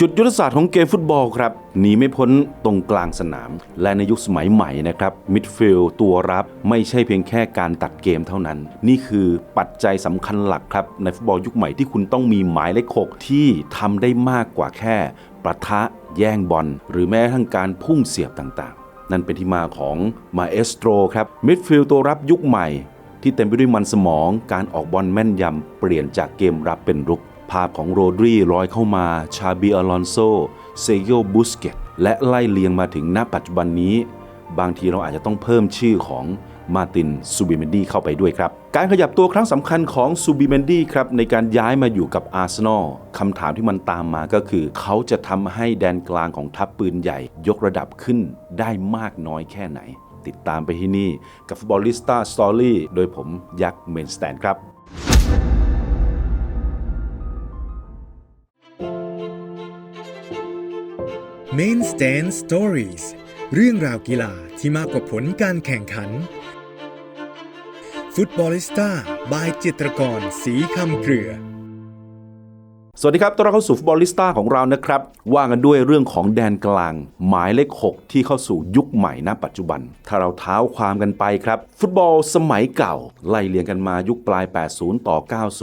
จุดยุทธศาสตร์ของเกมฟุตบอลครับหนีไม่พ้นตรงกลางสนาม และในยุคสมัยใหม่นะครับมิดฟิลด์ตัวรับไม่ใช่เพียงแค่การตัดเกมเท่านั้น นี่คือปัจจัยสำคัญหลักครับ ในฟุตบอลยุคใหม่ที่คุณต้องมีหมายเลขหกที่ทำได้มากกว่าแค่ประทะแย่งบอลหรือแม้กระทั่งการพุ่งเสียบต่างๆ นั่นเป็นที่มาของมาเอสโตรครับมิดฟิลด์ตัวรับยุคใหม่ ที่เต็มไปด้วยมันสมอง การออกบอลแม่นยำเปลี่ยนจากเกมรับเป็นรุก ภาพของโรดรีร้อยเข้ามา ชาบีอลอนโซ เซโยบุสเกต และไล่เลียงมาถึงณปัจจุบันนี้ บางทีเราอาจจะต้องเพิ่มชื่อของมาตินซูบิเมนดีเข้าไปด้วยครับ การขยับตัวครั้งสำคัญของซูบิเมนดีครับ ในการย้ายมาอยู่กับอาร์เซนอลคำถามที่มันตามมาก็คือ เขาจะทำให้แดนกลางของทัพปืนใหญ่ ยกระดับขึ้นได้มากน้อยแค่ไหน ติดตามไปที่นี่กับฟุตบอลลิสต้าสตอรี่โดยผมยักษ์เมนสแตนครับ Main Stand Stories เรื่องราวกีฬาที่มากกว่าผลการแข่งขัน ฟุตบอลิสต้าบายจิตรกรสีคำเกลือ สวัสดีครับต้อนรับเข้าสู่ฟุตบอลลิสต้าของเรานะครับ ว่ากันด้วยเรื่องของแดนกลาง หมายเลข 6 ที่เข้าสู่ยุคใหม่ณปัจจุบัน ถ้าเราเท้าความกันไปครับ ฟุตบอลสมัยเก่า ไล่เรียงกันมายุคปลาย 80 ต่อ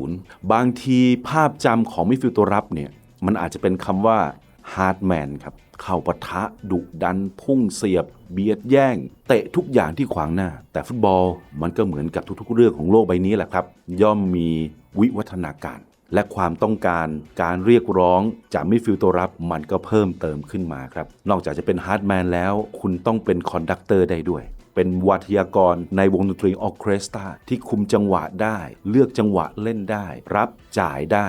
90 บางทีภาพจำของมิดฟิลด์ตัวรับเนี่ยมันอาจจะเป็นคำว่าฮาร์ดแมนครับ เข้าปะทะ ดุดัน พุ่งเสียบ เบียดแย่ง เตะทุกอย่างที่ขวางหน้า แต่ฟุตบอลมันก็เหมือนกับทุกๆ เรื่องของโลกใบนี้แหละครับ ย่อมมีวิวัฒนาการ และความต้องการการเรียกร้องจากมิดฟิลด์ตัวรับมันก็เพิ่มเติมขึ้นมาครับ นอกจากจะเป็นฮาร์ดแมนแล้ว คุณต้องเป็นคอนดักเตอร์ได้ด้วยเป็นวัทยากรในวงดนตรีออเคสตราที่คุมจังหวะได้ เลือกจังหวะเล่นได้ รับจ่ายได้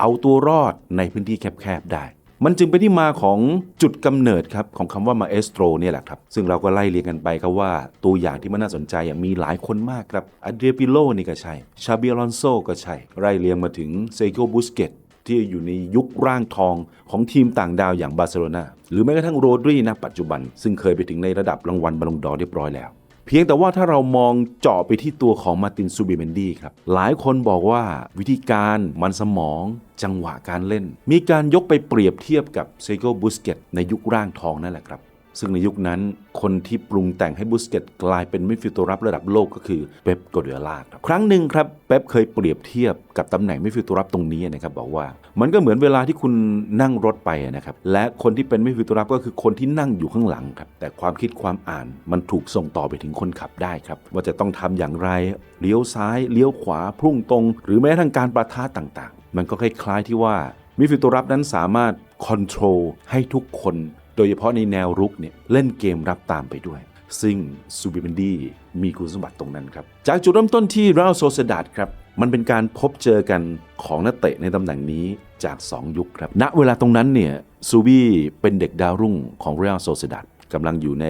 เอาตัวรอดในพื้นที่แคบๆได้ มันจึงเป็นที่มาของจุดกำเนิดครับของคำว่ามาเอสโตรเนี่ยแหละครับ ซึ่งเราก็ไล่เรียงกันไปครับว่าตัวอย่างที่มันน่าสนใจอะมีหลายคนมากครับอเดรียปิโลนี่ก็ใช่ชาเบียลอนโซก็ใช่ ไล่เรียงมาถึงเซโกบุสเกตที่อยู่ในยุคร่างทองของทีมต่างดาวอย่างบาร์เซโลนาหรือแม้กระทั่งโรดรีนะปัจจุบัน ซึ่งเคยไปถึงในระดับรางวัลบอลลงดอร์เรียบร้อยแล้ว เพียงแต่ว่าถ้าเรามองเจาะไปที่ตัวของมาตินซูบิเมนดีครับ หลายคนบอกว่าวิธีการมันสมองจังหวะการเล่น มีการยกไปเปรียบเทียบกับเซโกบุสเกตในยุคร่างทองนั่นแหละครับ ซึ่งในยุคนั้นคนที่ปรุงแต่งให้บุสเกตกลายเป็นมิดฟิลด์ตัวรับระดับโลกก็คือเป๊ปโกเดียล่าครับครั้งหนึ่งครับเป๊ปเคยเปรียบเทียบกับตำแหน่งมิดฟิลด์ตัวรับตรงนี้นะครับบอกว่ามันก็เหมือนเวลาที่คุณนั่งรถไปนะครับและคนที่เป็นมิดฟิลด์ตัวรับก็คือคนที่นั่งอยู่ข้างหลังครับแต่ความคิดความอ่านมันถูกส่งต่อไปถึงคนขับได้ครับว่าจะต้องทำอย่างไรเลี้ยวซ้ายเลี้ยวขวาพุ่งตรง หรือแม้กระทั่งการประทะต่างๆ มันก็คล้ายๆที่ว่ามิดฟิลด์ตัวรับนั้นสามารถคอนโทรลให้ทุกคน โดยเฉพาะในแนวรุกเนี่ยเล่นเกมรับตามไปด้วย ซึ่งซูบิเบนดี้มีคุณสมบัติตรงนั้นครับ จากจุดเริ่มต้นที่ราโซเซดาดครับมันเป็นการพบเจอกันของนักเตะในตำแหน่งนี้จาก 2 ยุคครับ ณ เวลาตรงนั้นเนี่ยซูบี้เป็นเด็กดาวรุ่งของเรอัลโซเซดาดกำลังอยู่ใน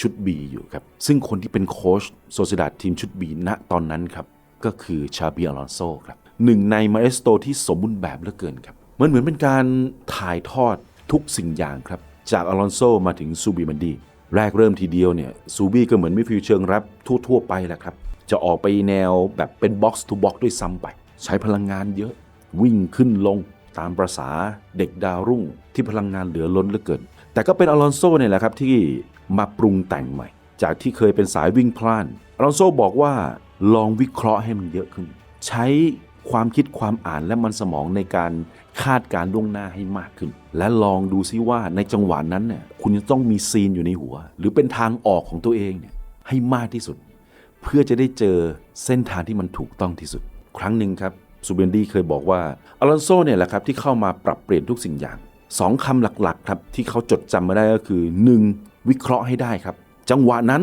ชุด B อยู่ครับ ซึ่งคนที่เป็นโค้ชโซเซดาดทีมชุด B ณตอนนั้นครับ ก็คือชาบีอลอนโซครับหนึ่งในมาเอสโตที่สมบูรณ์แบบเหลือเกินครับ มันเหมือนเป็นการถ่ายทอดทุกสิ่งอย่างครับ จากอลอนโซมาถึงซูบิมันดีแรกเริ่มทีเดียวเนี่ยซูบี้ก็เหมือนมิดฟิลด์เชิงรับทั่ว ๆ ไปแหละครับ จะออกไปแนวแบบเป็นบ็อกซ์ทูบ็อกด้วยซ้ำไป ใช้พลังงานเยอะ วิ่งขึ้นลงตามประษาเด็กดาวรุ่งที่พลังงานเหลือล้นเหลือเกิน แต่ก็เป็นอลอนโซเนี่ยแหละครับที่มาปรุงแต่งใหม่ จากที่เคยเป็นสายวิ่งพล่านอลอนโซบอกว่าลองวิเคราะห์ให้มันเยอะขึ้น ใช้ความคิดความอ่านและมันสมองในการ คาดการล่วงหน้าให้มากขึ้น และลองดูซิว่าในจังหวะนั้นเนี่ยคุณจะต้องมีซีนอยู่ในหัว หรือเป็นทางออกของตัวเองเนี่ยให้มากที่สุด เพื่อจะได้เจอเส้นทางที่มันถูกต้องที่สุด ครั้งหนึ่งครับซูเบนดี้เคยบอกว่าอลอนโซเนี่ยแหละครับที่เข้ามาปรับเปลี่ยนทุกสิ่งอย่างสองคำหลักๆครับที่เขาจดจำมาได้ก็คือ 1. วิเคราะห์ให้ได้ครับ จังหวะนั้น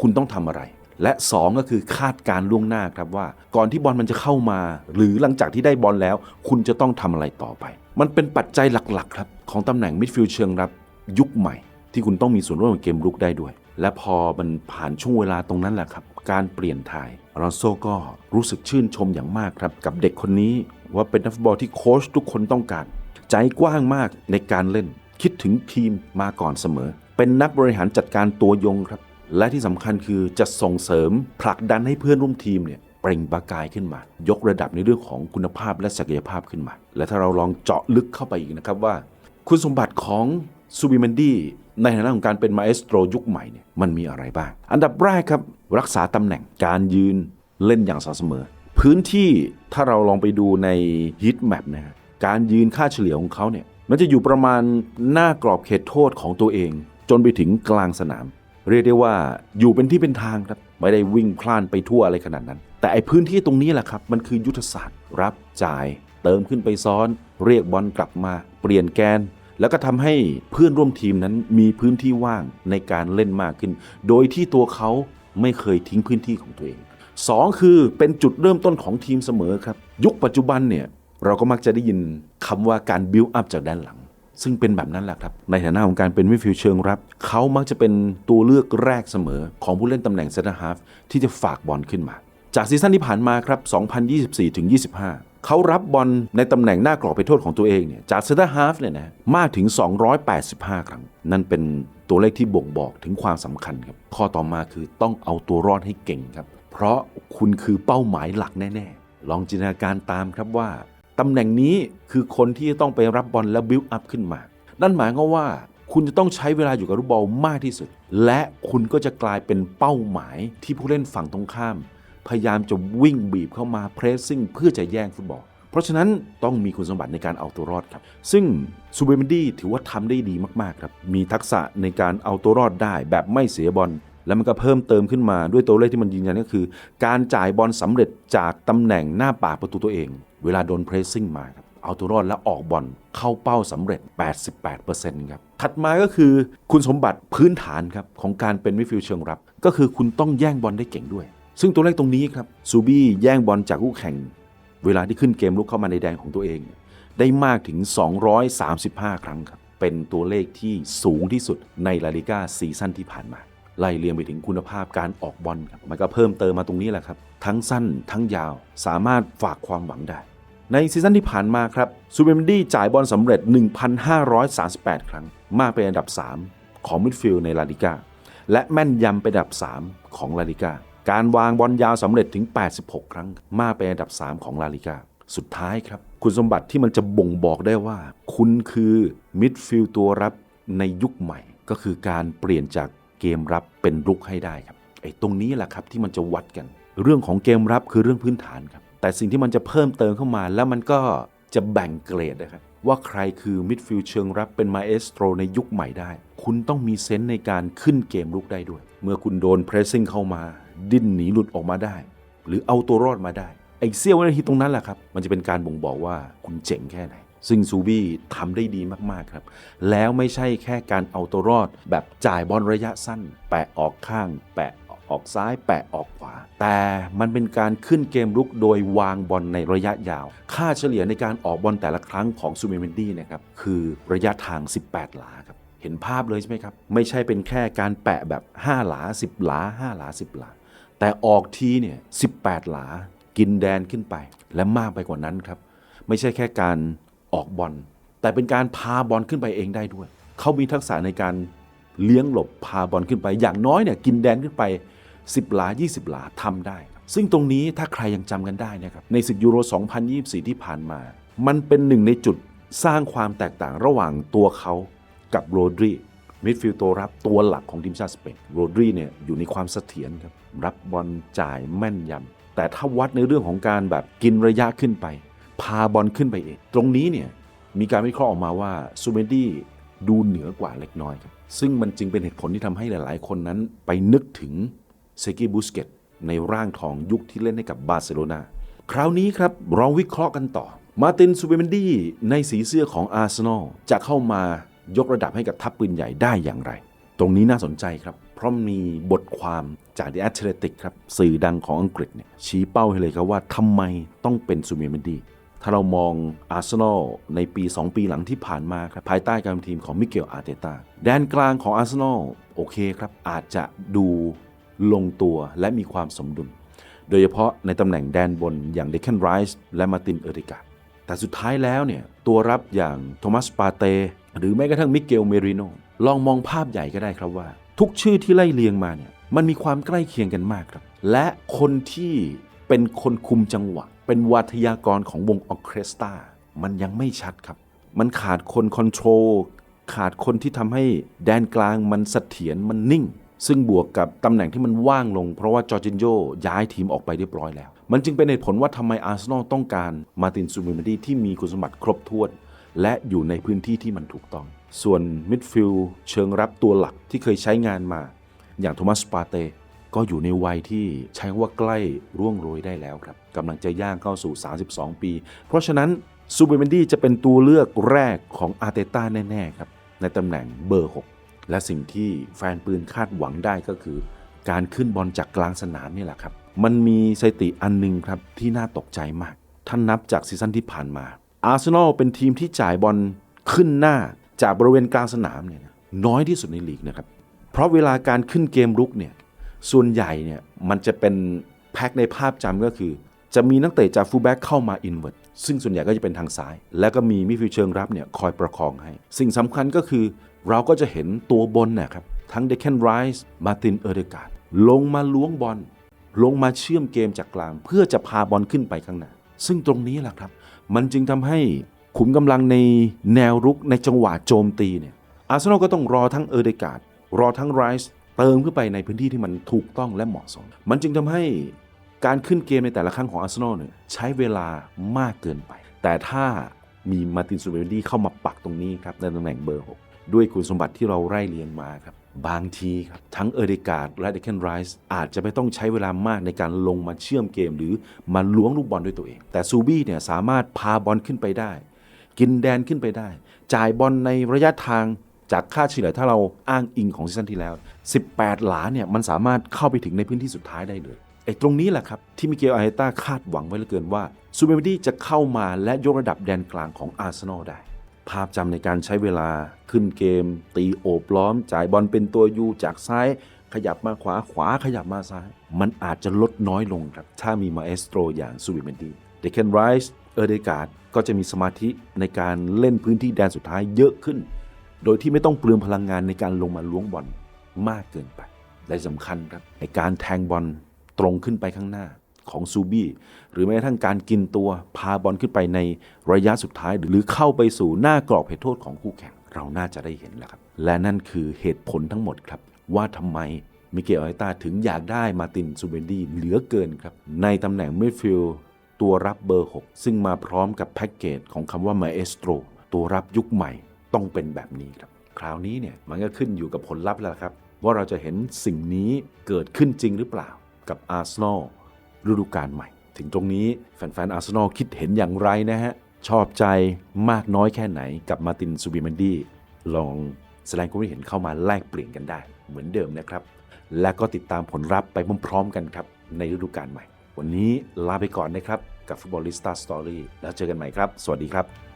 คุณต้องทำอะไร และ 2 ก็คือคาดการล่วงหน้าครับว่า ก่อนที่บอลมันจะเข้ามา หรือหลังจากที่ได้บอลแล้ว คุณจะต้องทำอะไรต่อไป มันเป็นปัจจัยหลักๆครับของตำแหน่งมิดฟิลด์เชิงรับยุคใหม่ ที่คุณต้องมีส่วนร่วมกับเกมรุกได้ด้วย และพอมันผ่านช่วงเวลาตรงนั้นแหละครับ การเปลี่ยนถ่ายอลอนโซก็รู้สึกชื่นชมอย่างมากครับ กับเด็กคนนี้ว่าเป็นนักฟุตบอลที่โค้ชทุกคนต้องการ ใจกว้างมากในการเล่น คิดถึงทีมมาก่อนเสมอ เป็นนักบริหารจัดการตัวยงครับ และที่สำคัญคือจะส่งเสริมผลักดันให้เพื่อนร่วมทีมเนี่ยเปล่งประกายขึ้นมา ยกระดับในเรื่องของคุณภาพและศักยภาพขึ้นมา และถ้าเราลองเจาะลึกเข้าไปอีกนะครับว่า คุณสมบัติของซูบิมันดี้ในฐานะของการเป็นมาเอสโตรยุคใหม่เนี่ยมันมีอะไรบ้าง อันดับแรกครับ รักษาตำแหน่งการยืนเล่นอย่างสม่ำเสมอ พื้นที่ถ้าเราลองไปดูในฮิตแมปนะฮะการยืนค่าเฉลี่ยของเขาเนี่ยมันจะอยู่ประมาณหน้ากรอบเขตโทษของตัวเอง จนไปถึงกลางสนาม เรียกได้ว่าอยู่เป็นที่เป็นทางครับไม่ได้วิ่งพล่านไปทั่วอะไรขนาดนั้น แต่ไอพื้นที่ตรงนี้แหละครับ มันคือยุทธศาสตร์ รับจ่าย เติมขึ้นไปซ้อน เรียกบอลกลับมา เปลี่ยนแกน แล้วก็ทำให้เพื่อนร่วมทีมนั้นมีพื้นที่ว่างในการเล่นมากขึ้น โดยที่ตัวเขาไม่เคยทิ้งพื้นที่ของตัวเองสองคือเป็นจุดเริ่มต้นของทีมเสมอครับ ยุคปัจจุบันเนี่ยเราก็มักจะได้ยินคำว่าการบิวอัพจากด้านหลัง ซึ่งเป็นแบบนั้นแหละครับ ในฐานะของการเป็นมิดฟิลด์เชิงรับ เขามักจะเป็นตัวเลือกแรกเสมอของผู้เล่นตำแหน่งเซนเตอร์ฮาฟที่จะฝากบอลขึ้นมา จากซีซั่นที่ผ่านมาครับ 2024ถึง25 เขารับบอลในตำแหน่งหน้ากรอบไปโทษของตัวเองเนี่ยจากเซนเตอร์ฮาฟเนี่ยนะมากถึง 285 ครั้ง นั่นเป็นตัวเลขที่บ่งบอกถึงความสำคัญครับ ข้อต่อมาคือต้องเอาตัวรอดให้เก่งครับ เพราะคุณคือเป้าหมายหลักแน่ ๆ ลองจินตนาการตามครับว่า ตำแหน่งนี้คือคนที่จะต้องไปรับบอลและบิวอัพขึ้นมา นั่นหมายความว่า คุณจะต้องใช้เวลาอยู่กับลูกบอลมากที่สุด และคุณก็จะกลายเป็นเป้าหมายที่ผู้เล่นฝั่งตรงข้าม พยายามจะวิ่งบีบเข้ามาเพรสซิ่งเพื่อจะแย่งฟุตบอล เพราะฉะนั้นต้องมีคุณสมบัติในการเอาตัวรอดครับ ซึ่งซูเบมันดี้ถือว่าทำได้ดีมากๆครับ มีทักษะในการเอาตัวรอดได้แบบไม่เสียบอลแล้วมันก็เพิ่มเติมขึ้นมาด้วยตัวเลขที่มันยืนยันก็คือ การจ่ายบอลสำเร็จจากตำแหน่งหน้าปากประตูตัวเอง เวลาโดนเพรสซิ่งมาครับเอาตัวรอดและออกบอลเข้าเป้าสำเร็จ 88%ครับ ถัดมาก็คือคุณสมบัติพื้นฐานครับของการเป็นมิดฟิลด์เชิงรับ ก็คือคุณต้องแย่งบอลได้เก่งด้วย ซึ่งตัวเลขตรงนี้ครับซูบี้แย่งบอลจากคู่แข่ง เวลาที่ขึ้นเกมลุกเข้ามาในแดนของตัวเอง ได้มากถึง 235 ครั้งครับ เป็นตัวเลขที่สูงที่สุดในลาลิก้าซีซั่นที่ผ่านมาไล่เรียงไปถึงคุณภาพการออกบอลครับมันก็เพิ่มเติมมาตรงนี้แหละครับ ทั้งสั้นทั้งยาวสามารถฝากความหวังได้ ในซีซั่นที่ผ่านมาครับซูเบมดี้จ่ายบอลสำเร็จ 1,538 ครั้ง มากเป็นอันดับ 3 ของมิดฟิลด์ในลาลิก้าและแม่นยำเป็นอันดับ 3 ของลาลิก้าการวางบอลยาวสำเร็จถึง 86 ครั้ง มากเป็นอันดับ 3 ของลาลิก้าสุดท้ายครับ คุณสมบัติที่มันจะบ่งบอกได้ว่า คุณคือมิดฟิลด์ตัวรับในยุคใหม่ ก็คือการเปลี่ยนจากเกมรับเป็นรุกให้ได้ครับไอ้ตรงนี้แหละครับที่มันจะวัดกัน เรื่องของเกมรับคือเรื่องพื้นฐานครับ แต่สิ่งที่มันจะเพิ่มเติมเข้ามา แล้วมันก็จะแบ่งเกรดนะครับว่าใครคือมิดฟิลด์เชิงรับเป็นมาเอสโตรในยุคใหม่ได้ คุณต้องมีเซนส์ในการขึ้นเกมลุกได้ด้วย เมื่อคุณโดนเพรสซิ่งเข้ามา ดิ้นหนีหลุดออกมาได้ หรือเอาตัวรอดมาได้ไอ้เสี้ยววินาทีตรงนั้นแหละครับ มันจะเป็นการบ่งบอกว่าคุณเจ๋งแค่ไหน ซึ่งซูบี้ทำได้ดีมาก ๆ ครับ แล้วไม่ใช่แค่การเอาตัวรอด แบบจ่ายบอลระยะสั้น แปะออกข้าง แปะ ออกซ้ายแปะออกขวา แต่มันเป็นการขึ้นเกมรุกโดยวางบอลในระยะยาว ค่าเฉลี่ยในการออกบอลแต่ละครั้งของซูเมเมนดี้นะครับคือระยะทาง 18 หลาครับเห็นภาพเลยใช่ไหมครับ ไม่ใช่เป็นแค่การแปะแบบ 5 หลา 10 หลา 5 หลา 10 หลา แต่ออกทีเนี่ย18 หลากินแดนขึ้นไป และมากไปกว่านั้นครับ ไม่ใช่แค่การออกบอลแต่เป็นการพาบอลขึ้นไปเองได้ด้วย เขามีทักษะในการเลี้ยงหลบพาบอลขึ้นไป อย่างน้อยเนี่ยกินแดนขึ้นไป 10 หลา 20 หลาทำได้ ซึ่งตรงนี้ถ้าใครยังจำกันได้นะครับในศึกยูโร 2024 ที่ผ่านมา มันเป็นหนึ่งในจุดสร้างความแตกต่างระหว่างตัวเขากับโรดรีมิดฟิลด์ตัวรับตัวหลักของทีมชาติสเปนโรดรีเนี่ยอยู่ในความเสถียรครับรับบอลจ่ายแม่นยำแต่ถ้าวัดในเรื่องของการแบบกินระยะขึ้นไป พาบอลขึ้นไปเอง ตรงนี้เนี่ยมีการวิเคราะห์ออกมาว่าซูเมดี้ดูเหนือกว่าเล็กน้อยครับซึ่งมันจึงเป็นเหตุผลที่ทำให้หลาย ๆ คนนั้นไปนึกถึง เซกิบุสเกตในร่างทองยุคที่เล่นให้กับบาร์เซโลนาคราวนี้ครับลองวิเคราะห์กันต่อ มาตินซูเบเมนดี้ในสีเสื้อของอาร์เซนอลจะเข้ามายกระดับให้กับทัพปืนใหญ่ได้อย่างไร ตรงนี้น่าสนใจครับ เพราะมีบทความจาก The Athletic ครับสื่อดังของอังกฤษเนี่ยชี้เป้าให้เลยครับว่าทำไมต้องเป็นซูเบเมนดี้ถ้าเรามองอาร์เซนอลในปี 2 ปีหลังที่ผ่านมาครับภายใต้การนำทีมของมิเกลอาร์เตตาแดนกลางของอาร์เซนอลโอเคครับ อาจจะดู ลงตัวและมีความสมดุล โดยเฉพาะในตำแหน่งแดนบนอย่างเดค a นไรส์และมาตินเอริกาแต่สุดท้ายแล้วเนี่ยตัวรับอย่างโทมัสปาเตหรือแม้กระทั่งมิเกลเมริโนลองมองภาพใหญ่ก็ได้ครับว่า ทุกชื่อที่ไล่เรียงมาเนี่ยมันมีความใกล้เคียงกันมากครับ และคนที่เป็นคนคุมจังหวะ เป็นวาทยากรของวงออเคสตรามันยังไม่ชัดครับ มันขาดคนคอนโทรลขาดคนที่ทำให้แดนกลางมันเสถียรมันนิ่ง ซึ่งบวกกับตำแหน่งที่มันว่างลง เพราะว่าจอร์จินโยย้ายทีมออกไปเรียบร้อยแล้ว มันจึงเป็นเหตุผลว่าทำไมอาร์เซนอลต้องการมาตินซูบิมนดีที่มีคุณสมบัติครบถ้วน และอยู่ในพื้นที่ที่มันถูกต้อง ส่วนมิดฟิลด์เชิงรับตัวหลักที่เคยใช้งานมา อย่างโทมัสปาเต้ก็อยู่ในวัยที่ใช้ว่าใกล้ร่วงโรยได้แล้วครับกำลังจะย่างเข้าสู่ 32 ปี เพราะฉะนั้นซูเปอร์เมนดี้จะเป็นตัวเลือกแรกของอาร์เตต้าแน่ๆครับในตำแหน่งเบอร์ 6 และสิ่งที่แฟนปืนคาดหวังได้ก็คือ การขึ้นบอลจากกลางสนามนี่แหละครับ มันมีสถิติอันหนึงครับที่น่าตกใจมาก ท่านนับจากซีซั่นที่ผ่านมา อาร์เซนอลเป็นทีมที่จ่ายบอลขึ้นหน้าจากบริเวณกลางสนามเนี่ยน้อยที่สุดในลีกนะครับ เพราะเวลาการขึ้นเกมรุกเนี่ยส่วนใหญ่เนี่ยมันจะเป็นแพ็คในภาพจำก็คือ จะมีนักเตะจากฟูลแบ็กเข้ามาอินเว r ร์ซึ่งส่วนใหญ่ก็จะเป็นทางซ้าย แล้วก็มีมิฟิลเชิงรับเนี่ยคอยประคองให้ สิ่งสำคัญก็คือ เราก็จะเห็นตัวบนนะครับ ทั้งเดค a นไรส์มาตินเออร์เดการ์ดลงมาล้วงบอลลงมาเชื่อมเกมจากกลาง เพื่อจะพาบอลขึ้นไปข้างหน้า ซึ่งตรงนี้แหละครับ มันจึงทำให้ขุมกำลังในแนวรุกในจังหวะโจมตีเนี่ยอาร์เซนอลก็ต้องรอทั้งเออร์เดการ์ดรอทั้งไรส์เติมขึ้นไปในพื้นที่ที่มันถูกต้องและเหมาะสม มันจึงทำให้การขึ้นเกมในแต่ละครั้งของอาร์เซนอลเนี่ยใช้เวลามากเกินไป แต่ถ้ามีมาตินซูเบนดี้เข้ามาปักตรงนี้ครับในตำแหน่งเบอร์ 6 ด้วยคุณสมบัติที่เราไล่เรียงมาครับ บางทีครับ ทั้งเอร์เดกาดและเดคเคนไรส์อาจจะไม่ต้องใช้เวลามากในการลงมาเชื่อมเกม หรือมาล้วงลูกบอลด้วยตัวเอง แต่ซูบี้เนี่ยสามารถพาบอลขึ้นไปได้ กินแดนขึ้นไปได้ จ่ายบอลในระยะทางจากค่าเฉลี่ยถ้าเราอ้างอิงของซีซั่นที่แล้ว 18 หลาเนี่ยมันสามารถเข้าไปถึงในพื้นที่สุดท้ายได้เลยไอ้ตรงนี้แหละครับ ที่มิเกลอาร์เตต้าคาดหวังไว้เหลือเกินว่าซูเปอร์มดี้จะเข้ามาและยกระดับแดนกลางของอาร์เซนอลได้ ภาพจำในการใช้เวลาขึ้นเกม ตีโอบล้อม จ่ายบอลเป็นตัวยูจากซ้าย ขยับมาขวาขวาขยับมาซ้าย มันอาจจะลดน้อยลงครับ ถ้ามีมาเอสโตรอย่างซูบิเมนดีเดคเคนไรส์เออร์เดกาดก็จะมีสมาธิในการเล่นพื้นที่แดนสุดท้ายเยอะขึ้น โดยที่ไม่ต้องเปลืองพลังงานในการลงมาล้วงบอลมากเกินไปและสำคัญครับในการแทงบอลตรงขึ้นไปข้างหน้า ของซูบี้หรือแม้กระทั่งการกินตัวพาบอลขึ้นไปในระยะสุดท้าย หรือเข้าไปสู่หน้ากรอบเหตุโทษของคู่แข่ง เราน่าจะได้เห็นแล้วครับ และนั่นคือเหตุผลทั้งหมดครับ ว่าทำไมมิเกลอาร์ตต้าถึงอยากได้มาตินซูเบนดีเหลือเกินครับ ในตำแหน่งมิดฟิลด์ตัวรับเบอร์ 6 ซึ่งมาพร้อมกับแพ็กเกจของคำว่ามาเอสโตรตัวรับยุคใหม่ต้องเป็นแบบนี้ครับ คราวนี้เนี่ยมันก็ขึ้นอยู่กับผลลัพธ์แล้วครับ ว่าเราจะเห็นสิ่งนี้เกิดขึ้นจริงหรือเปล่ากับอาร์เซนอล ฤดูกาลใหม่ ถึงตรงนี้แฟนๆอาร์เซนอลคิดเห็นอย่างไรนะฮะ ชอบใจมากน้อยแค่ไหนกับมาตินซูบิมันดีลองแสดงความคิดเห็นเข้ามาแลกเปลี่ยนกันได้ เหมือนเดิมนะครับ และก็ติดตามผลลัพธ์ไปพร้อมๆกันครับ ในฤดูกาลใหม่ วันนี้ลาไปก่อนนะครับ กับฟุตบอลลิสตาสตอรี่แล้วเจอกันใหม่ครับ สวัสดีครับ